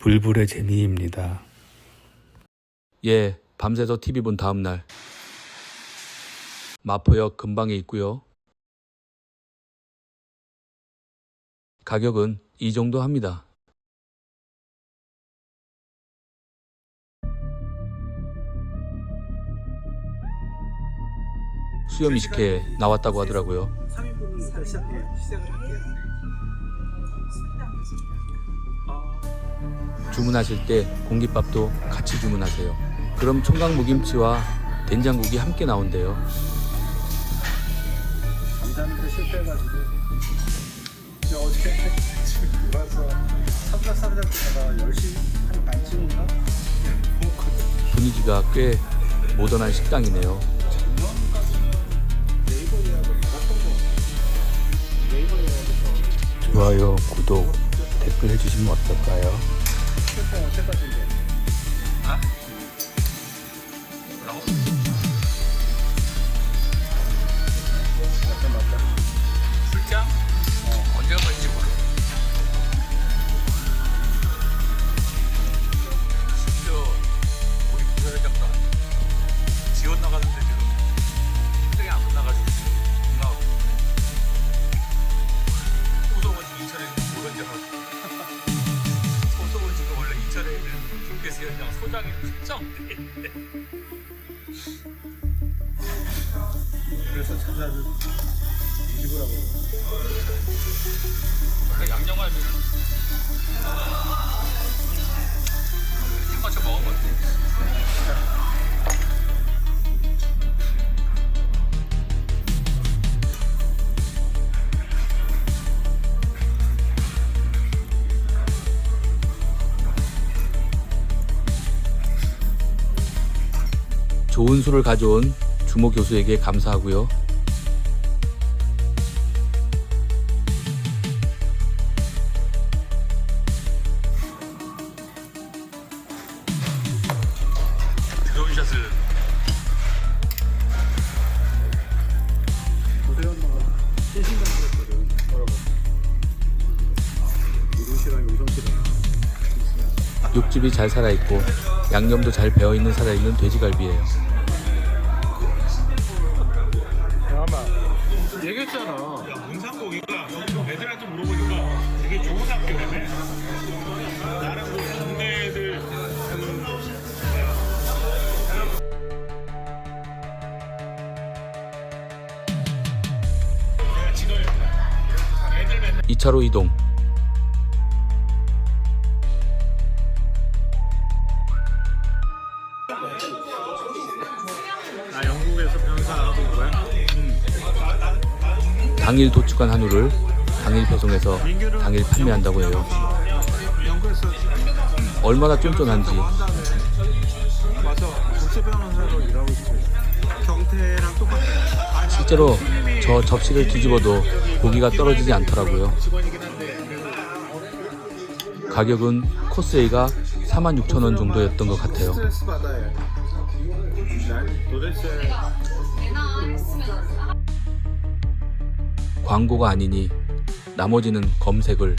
불불의 재미입니다. 예, 밤새서 TV 본 다음 날. 마포역 근방에 있고요. 가격은 이 정도 합니다. 수염 이식회 나왔다고 하더라고요. 3인분부터 시작해요. 시작을 할게요. 주문하실 때 공깃밥도 같이 주문하세요. 그럼 총각 무김치와 된장국이 함께 나온대요. 감사합니다 실패해가지고 저 어제 집에 와서 삼각삼각 때다가 10시 한 반쯤인가 먹었거든 분위기가 꽤 모던한 식당이네요. 네이버 예약을 받았던 거 네이버 예약에서 좋아요, 구독, 댓글 해주시면 어떨까요? 실패 언 현장 소장이 특정돼 그래서 찾아를 뒤집으라고. 원래 양념하면은 좋은 술을 가져온 주모 교수에게 감사하고요. 육즙이 잘 살아있고 양념도 잘 배어있는 살아있는 돼지갈비예요. 얘기했잖아. 문상고기가? 애들한테 물어보니까 되게 좋은 학교라며. 나는 뭐 동네 애들. 내가 지도했다 애들 맨날 2차로 이동. 나 영국에서 변사하고 온 거야? 당일 도축한 한우를 당일 배송해서 당일 판매한다고 해요. 얼마나 쫀쫀한지 실제로 저 접시를 뒤집어도 고기가 떨어지지 않더라고요. 가격은 코스 A가 46,000원 정도였던 것 같아요. 광고가 아니니 나머지는 검색을